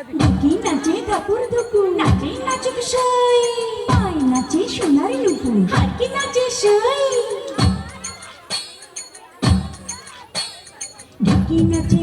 নাকি নাচে দাপুর দুপুর নাচে নাচুক সই। পায় নাচে সোনার নুপুর আর কি নাচে সই। ঢাকি নাচে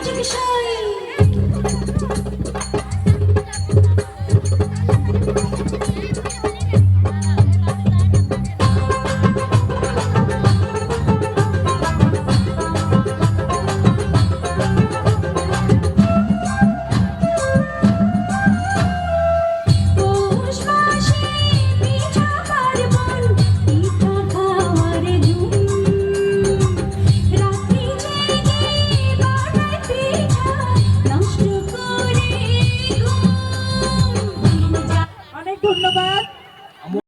ধন্যবাদ।